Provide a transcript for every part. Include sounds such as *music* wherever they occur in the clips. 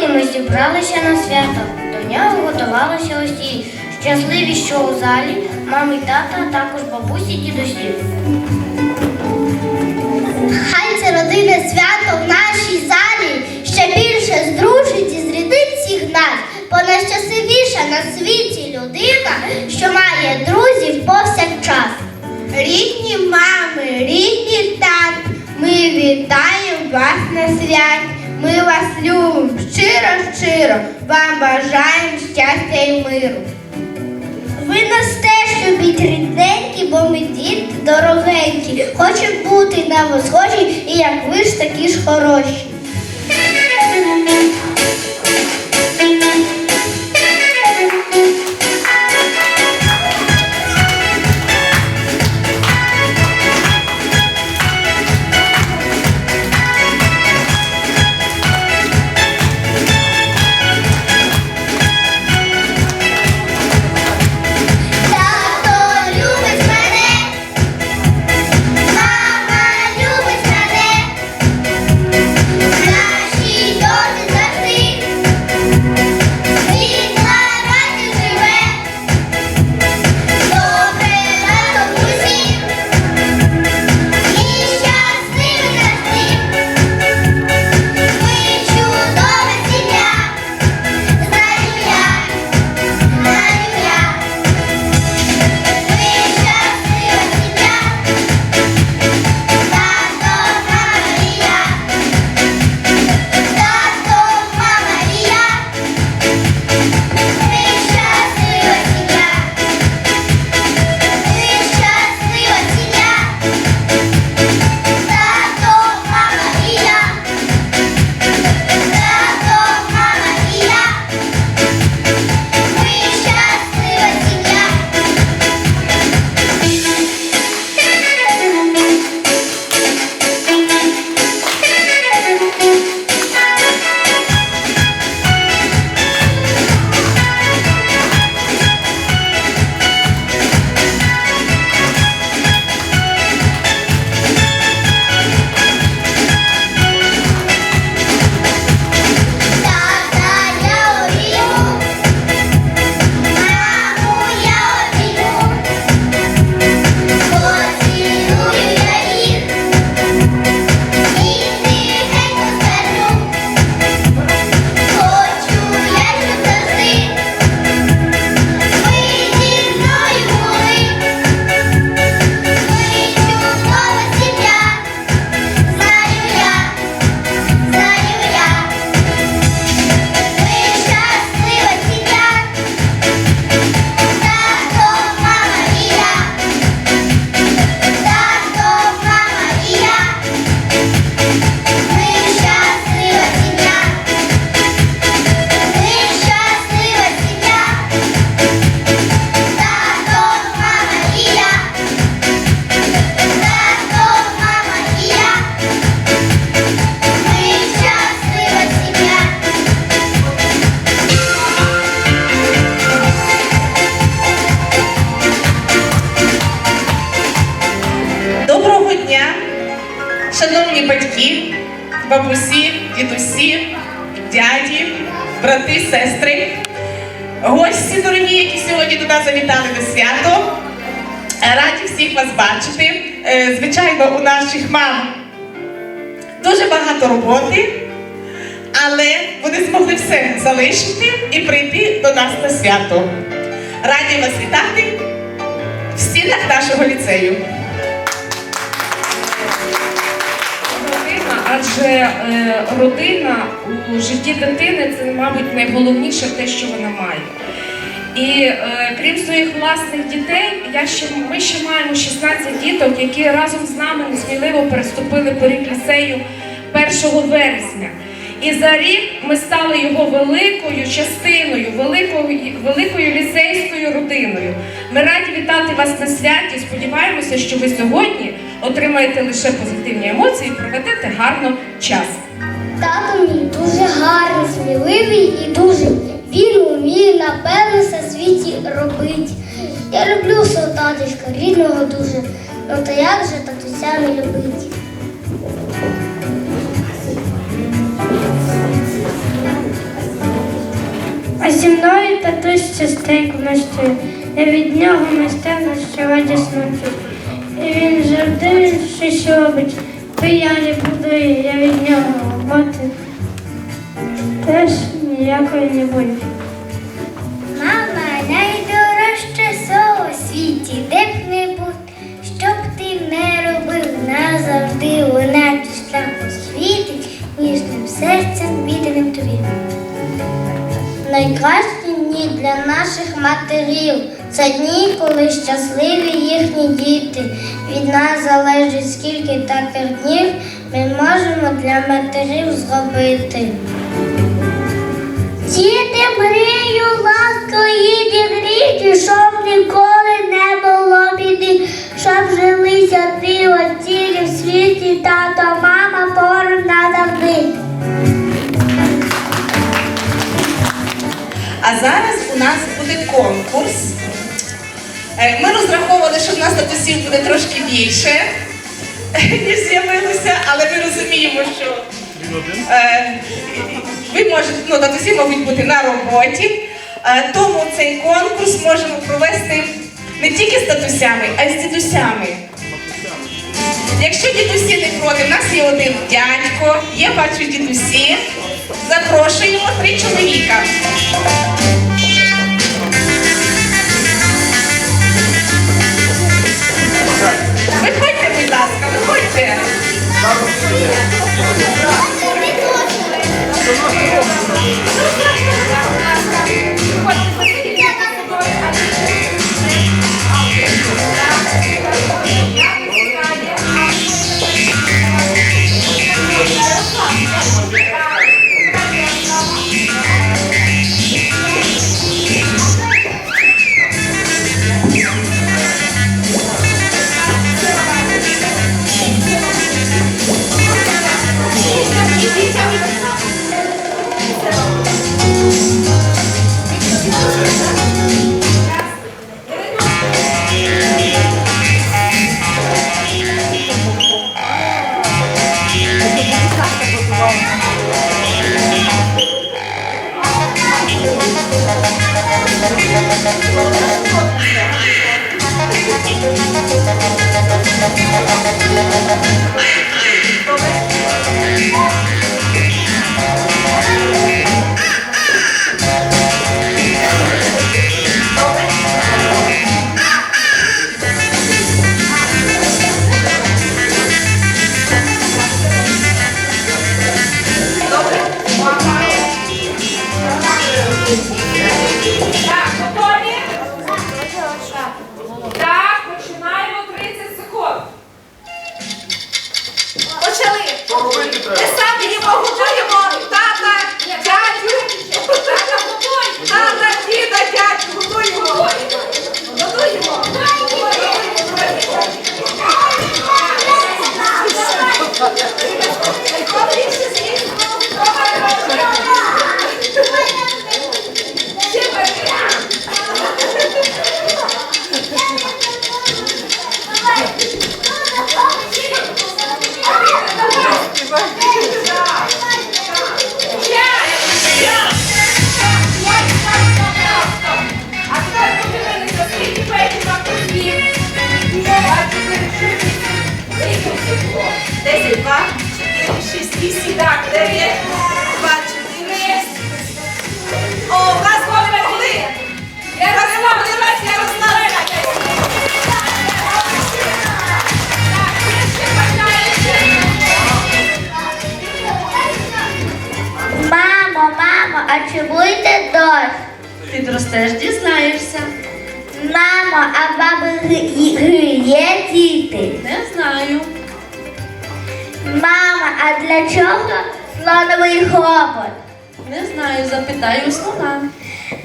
Сьогодні ми зібралися на свято. До нього готувалися усі. Щасливі, що у залі, мами й тата, а також бабусі дідусі. Хай це родинне свято в нашій залі ще більше здружить і зрідить всіх нас, бо найщасливіша на світі людина, що має друзів повсякчас. Рідні мами, рідні тат, ми вітаємо вас на святі. Ми вас любимо щиро, щиро, вам бажаємо щастя і миру. Ви нас теж любіть рідненькі, бо ми діти дорогенькі. Хочемо бути на вас схожі, і як ви ж такі ж хороші. Бабусі, дідусі, дяді, брати, сестри, гості дорогі, які сьогодні до нас завітали на свято. Раді всіх вас бачити. Е, Звичайно, у наших мам дуже багато роботи, але вони змогли все залишити і прийти до нас на свято. Раді вас вітати в стінах нашого ліцею. Адже е, родина у житті дитини це, мабуть, найголовніше те, що вона має. І е, крім своїх власних дітей, я ще, ми ще маємо 16 діток, які разом з нами несміливо переступили поріг ліцею 1 вересня. І за рік ми стали його великою частиною, великою, великою ліцейською родиною. Ми раді вітати вас на святі. Сподіваємося, що ви сьогодні отримаєте лише позитивні емоції і проведете гарно час. Тато мій дуже гарний, сміливий і дуже. Він уміє, напевно, все світі робить. Я люблю свого таточка, рідного дуже. Ну то як же татусями любить? А зі мною татусь частенько ночує. Я від нього майстерно що радісно чую. І він завжди він щось робить. Пиялі будує, я від нього роботи. Теж ніякої не боюсь. Мама, найдорожче со у світі, де б не будь, що б ти не робив, назавжди вона пішла освітить, ніжним серцем відданим тобі. Найкращі дні для наших матерів це дні, коли щасливі їхні діти. Від нас залежить, скільки таких днів ми можемо для матерів зробити. Діти мрію ласкої дігріті, щоб ніколи не було біди, щоб жилися дві оцілі в світі, тато, мама поруч назавжди. А зараз у нас буде конкурс. Е, Ми розраховували, що в нас татусів буде трошки більше, *laughs* ніж з'явилося, але ми розуміємо, що е, ви можете, ну, татусі можуть бути на роботі. Е, Тому цей конкурс можемо провести не тільки з татусями, а й з дідусями. Якщо дідусі не проти, в нас є один дядько, є бачу дідусі. Запрошуємо три чоловіка. Ласка, виходьте. Так, дев'ять, два, чотири. О, нас перемогли. Перемогли вас, Ярослав. Мамо, мамо, а чи буде дощ? Підростеш, дізнаєшся. Мамо, а баби гриє діти? Не знаю. Мама, а для чого слоновий хобот? Не знаю, запитаю слона.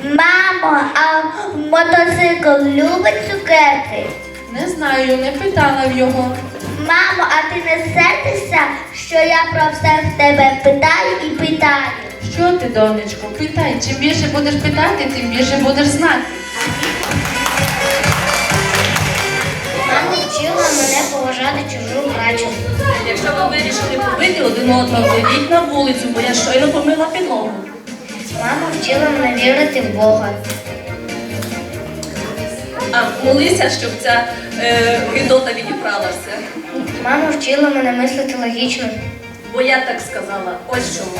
Мамо, а мотоцикл любить цукерки? Не знаю, не питала в його. Мамо, а ти не сердишся, що я про все в тебе питаю і питаю? Що ти, донечко, питай. Чим більше будеш питати, тим більше будеш знати. Мама вчила мене поважати чужу працю. Якщо ви вирішили побити один одного, вийдіть на вулицю, бо я щойно помила підлогу. Мама вчила мене вірити в Бога. А молися, щоб ця е, гидота відібралася. Мама вчила мене мислити логічно. Бо я так сказала. Ось чому.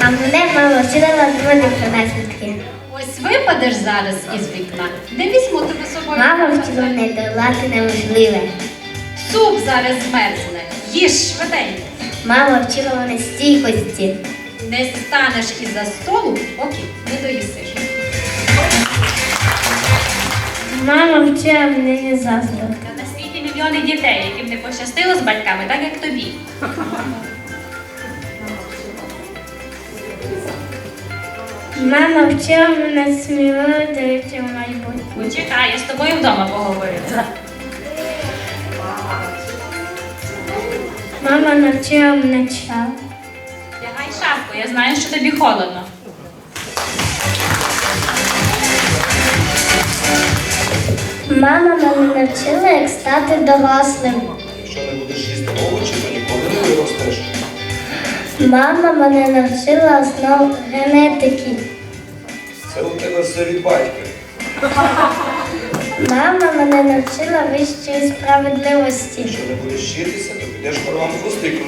А мене мама вчила розводити про наслідки. Ось випадеш зараз із вікна, не візьму тебе з собою. Мама вчила мене долати неможливе. Суп зараз змерзне. Їж швиденько. Мама вчила мене стійкості. Не станеш із-за столу, поки не доїсиш. Мама вчила мене не заздрити. На світі мільйони дітей, яким не пощастило з батьками, так як тобі. Мама вчила мене сміливо дивитися в майбутнє. Почекай, я з тобою вдома поговорю. Мама навчила мене чав. Тягай шапку, я знаю, що тобі холодно. Мама мене навчила, як стати дорослим. Якщо не будеш їсти овочі, то ніколи не виростеш. Мама мене навчила основ генетики. Це у тебе все від батька. Мама мене навчила вищої справедливості. Якщо не будеш вчитися, то крутити.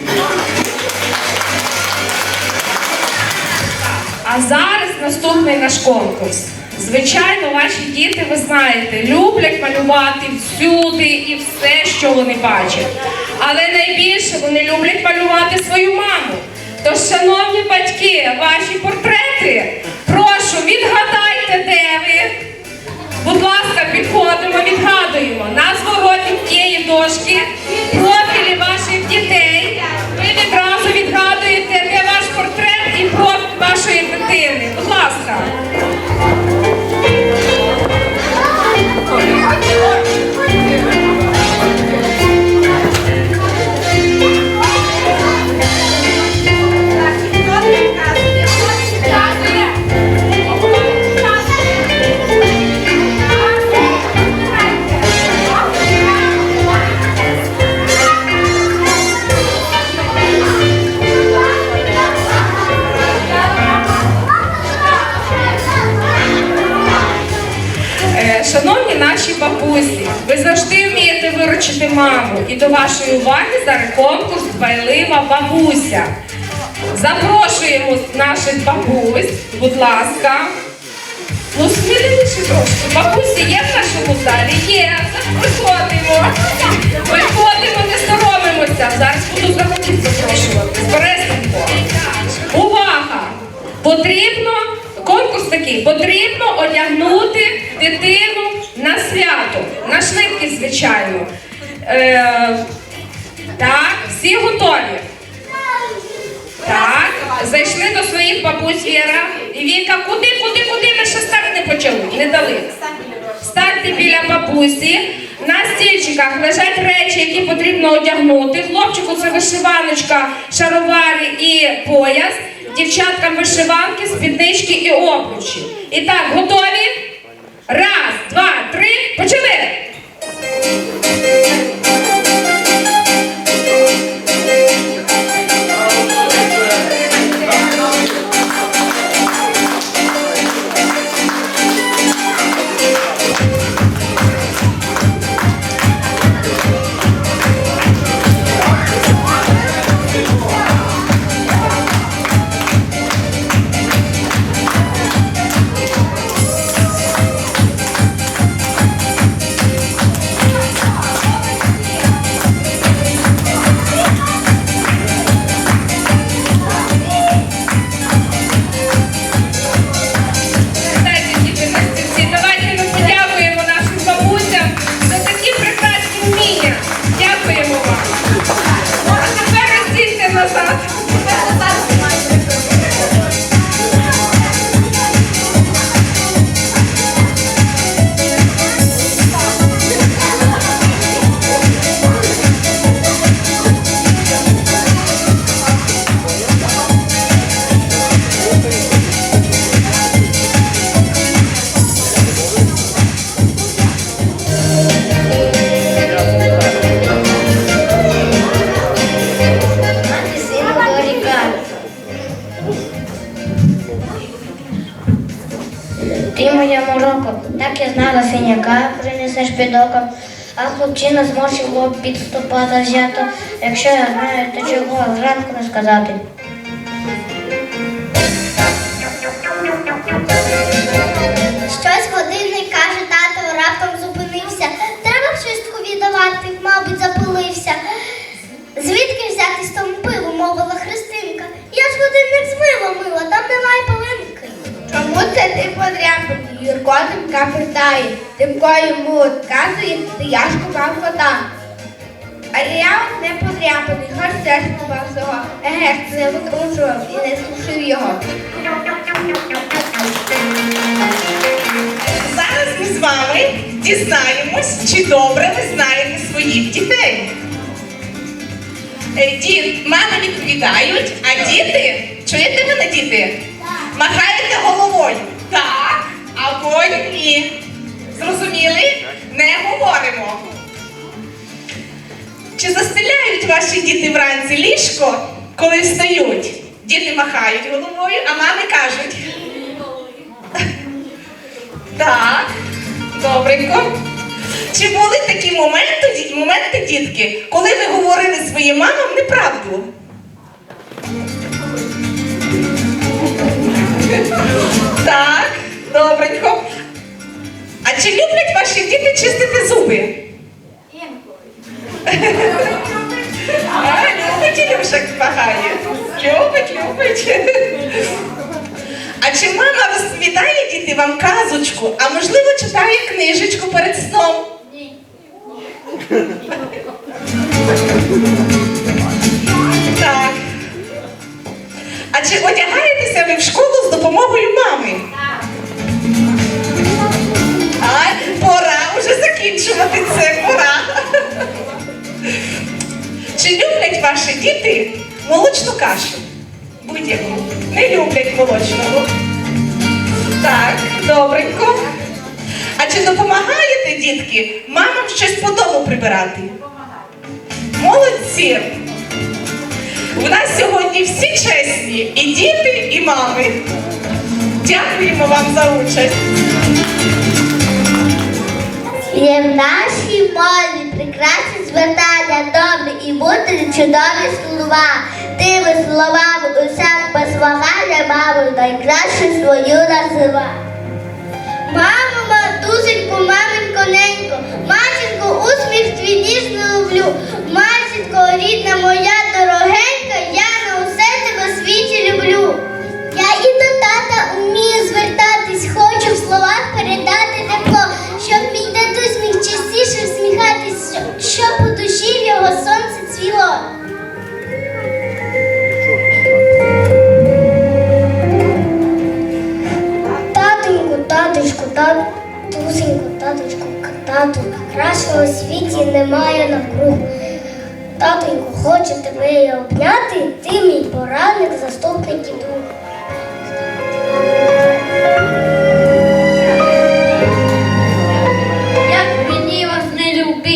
А зараз наступний наш конкурс. Звичайно, ваші діти, ви знаєте, люблять малювати всюди і все, що вони бачать. Але найбільше вони люблять малювати свою маму. Тож, шановні батьки, ваші портрети, прошу, відгадайте, де ви. Будь ласка, підходимо, відгадуємо. Назву років тієї дошки, профілі ваших дітей. Ви відразу відгадуєте, де ваш портрет і профіль вашої дитини. Будь ласка. Вашої уваги зараз конкурс Дбайлива бабуся. Запрошуємо наших бабусь, будь ласка. Ну, сміливіше трошки. Бабусі є в нашому залі? Є. Приходимо. Приходимо, не соромимося. Зараз буду заходити запрошувати. Збережемо. Увага! Потрібно, конкурс такий, потрібно одягнути дитину на свято, на швидкість, звичайно. Е, так, всі готові. Так, зайшли до своїх бабусь Віра і Віка, куди, куди, куди ми ще старт не почали, не дали. Станьте біля бабусі. На стільчиках лежать речі, які потрібно одягнути. Хлопчику це вишиваночка, шаровари і пояс. Дівчаткам вишиванки, спіднички і обручі. І так, готові? Раз, два, три, почали! Несеш під оком. А хлопчина зморщив лоб підступати зято. Якщо я знаю, то чого зранку не сказати. Щось годинник каже, тато раптом зупинився. Треба чистку віддавати, мабуть, запилився. Звідки взятись тому пиву, мовила Христинка. Я ж годинник з мила мила, там немає полинки. Чому це ти подряпаний? Юрко Тимка питає. Тимко йому відказує, я ж купав кота. А я не подряпаний, хоч теж купав свого. Еге, не викручував і не слушав його. Зараз ми з вами дізнаємось, чи добре ви знаєте своїх дітей. Е, Дід, мами відповідають, а діти, чуєте мене, діти? Махаєте головою. Так, або ні. Зрозуміли? Не говоримо. Чи застеляють ваші діти вранці ліжко, коли встають? Діти махають головою, а мами кажуть. Так, добренько. Чи були такі моменти, моменти, дітки, коли ви говорили своїм мамам неправду? Так, добренько. А чи люблять ваші діти чистити зуби? А, любить Ілюша багає. Любить, любить. А чи мама розповідає діти вам казочку, а можливо читає книжечку перед сном? Ні. Так. А чи одягаєтеся ви в школу з допомогою мами? Так. Закінчувати це, пора. Чи люблять ваші діти молочну кашу? Будь-яку. Не люблять молочного. Так, добренько. А чи допомагаєте, дітки, мамам щось по дому прибирати? Молодці! У нас сьогодні всі чесні, і діти, і мами. Дякуємо вам за участь. Є в нашій мові прекрасні звертання, добрі і мудрі чудові слова. Тими словами усяк без вагання маму найкраще свою назива. Мамо, матусенько, маменько, ненько, матінко, усміх твій ніжно люблю. Матінко, рідна моя дорогенька, я на усе тебе світі люблю. Я і до тата вмію звертатись, хочу в словах передати тепло, щоб мій татусь міг частіше всміхатись, щоб- у душі в його сонце цвіло. Татоньку, таточку, татусеньку, таточку, тату, кращого у світі немає навкруг. Татоньку, хочу тебе я обняти, ти мій порадник, заступник і друг.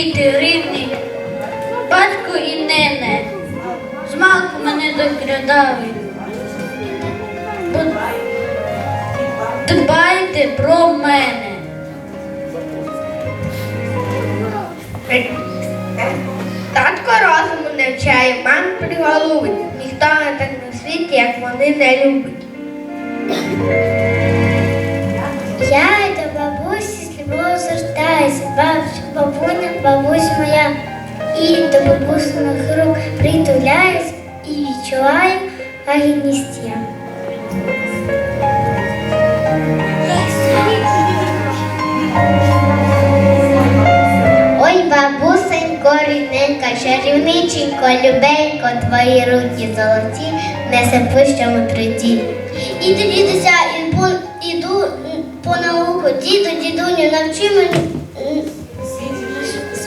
Не любити, батько і нене, змалку мене доглядали. Бо- Дбайте про мене. Татко розуму не вчає, мам приголубить. Ніхто не так на світі, як вони не любить. Я з любов'ю звертаюся, бабусю, бабуня, бабусь моя. І до бабусиних рук притуляюсь і відчуваю агінність я. Ой, бабусенько, рідненька, чарівниченько, любенько, твої руки золоті, несе пищому труді. Іду, дідуся, іду, діду, дідуню, навчи мене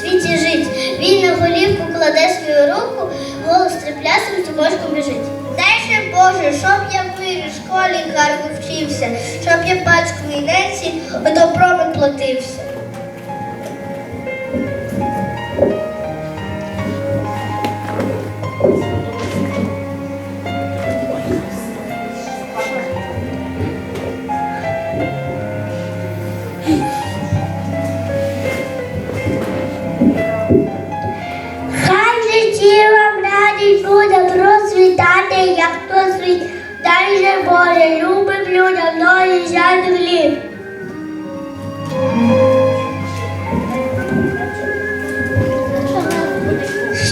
світі жить. Він на голівку кладе свою руку, голос триплясом цукочком біжить. Дай ще Боже, щоб я в мирі школі гарно вчився, щоб я батьку війнеці добром платився. Боже, любим людям долі землі.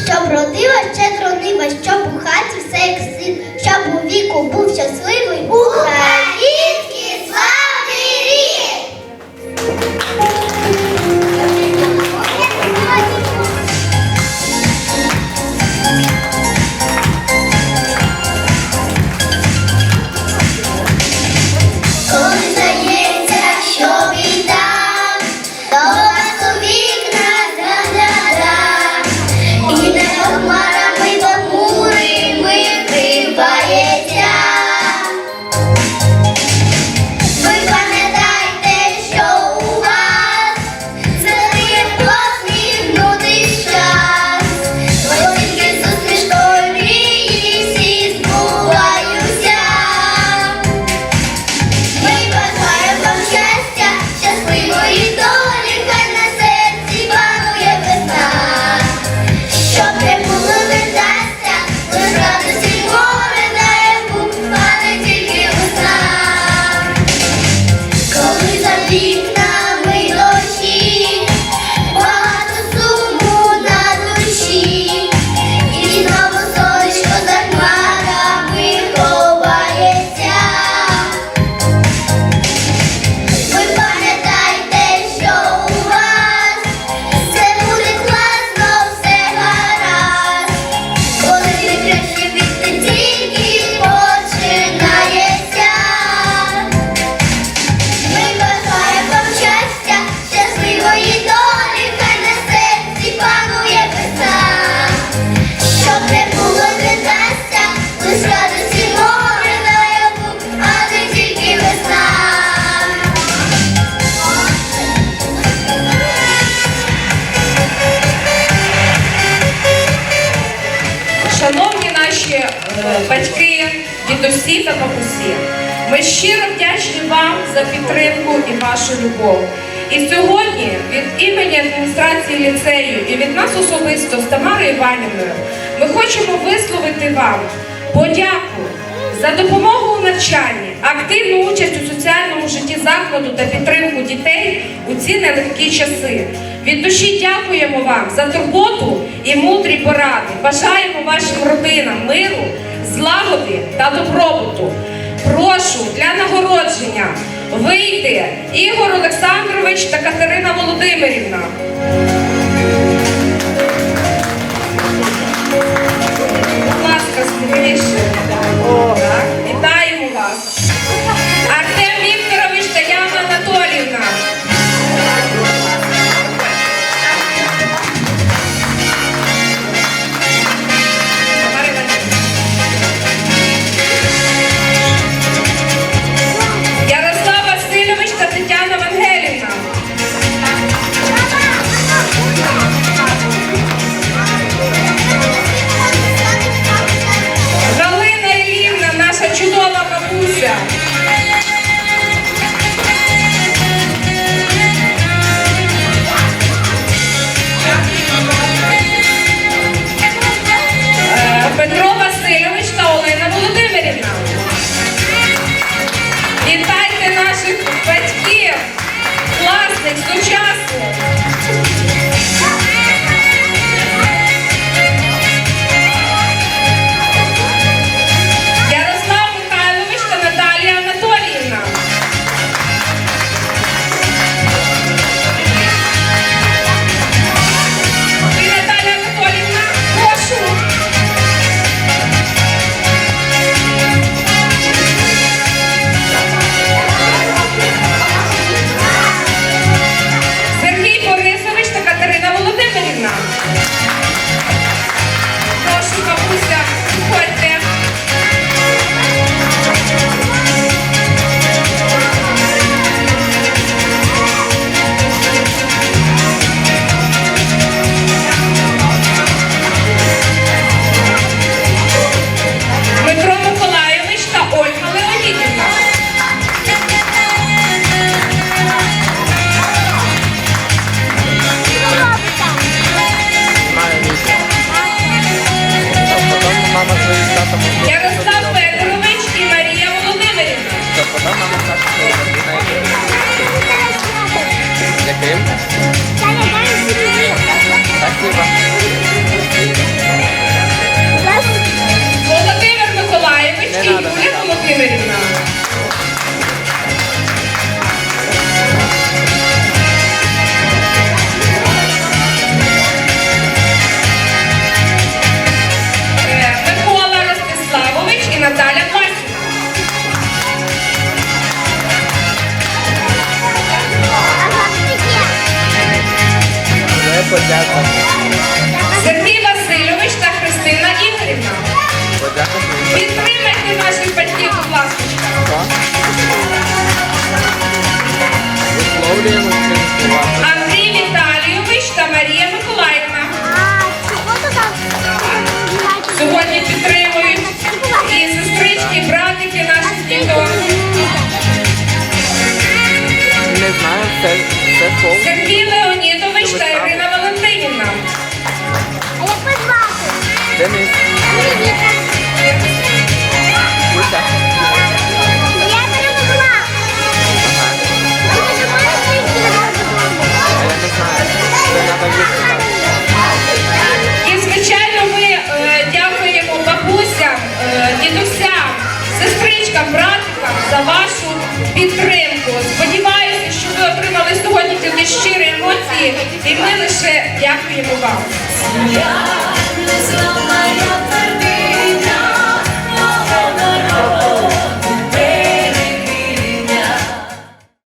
Щоб родила ще нива, щоб у хаті все як син, щоб у віку був щасливий у хаті. вам подяку за допомогу у навчанні, активну участь у соціальному житті закладу та підтримку дітей у ці нелегкі часи. Від душі дякуємо вам за турботу і мудрі поради. Бажаємо вашим родинам миру, злагоди та добробуту. Прошу для нагородження вийти Ігор Олександрович та Катерина Володимирівна. Розкришена дорога. Володимир Миколаєвич і Юлія Володимирівна. Сергій Васильович та Христина Ігорівна. Підтримайте наших батьків, будь ласка. Андрій Віталійович та Марія Миколаївна. Сьогодні підтримують і сестрички, і братики наших діток. Не знаю, це, це за вашу підтримку. Сподіваюся, що ви отримали сьогодні такі щирі емоції, і ми лише дякуємо вам.